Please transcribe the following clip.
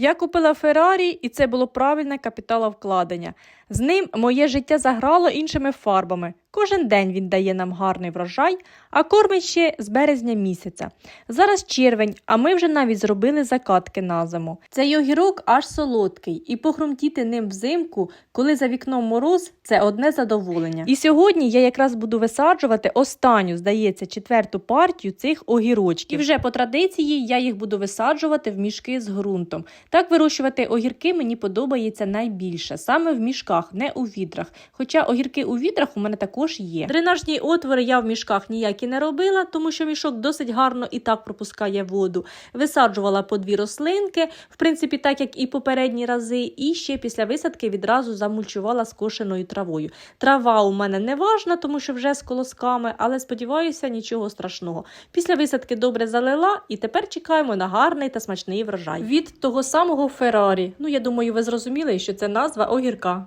Я купила Феррарі, і це було правильне капіталовкладення. З ним моє життя заграло іншими фарбами. Кожен день він дає нам гарний врожай, а кормить ще з березня місяця. Зараз червень, а ми вже навіть зробили закатки на зиму. Цей огірок аж солодкий, і похрумтіти ним взимку, коли за вікном мороз, це одне задоволення. І сьогодні я якраз буду висаджувати останню, здається, четверту партію цих огірочків. І вже по традиції я їх буду висаджувати в мішки з ґрунтом. Так вирощувати огірки мені подобається найбільше, саме в мішках, не у відрах. Хоча огірки у відрах у мене також є. Дренажні отвори я в мішках ніякі не робила, тому що мішок досить гарно і так пропускає воду. Висаджувала по дві рослинки, в принципі, так як і попередні рази, і ще після висадки відразу замульчувала скошеною травою. Трава у мене не важна, тому що вже з колосками, але сподіваюся, нічого страшного. Після висадки добре залила, і тепер чекаємо на гарний та смачний врожай. Від того самого Феррарі. Ну, я думаю, ви зрозуміли, що це назва огірка.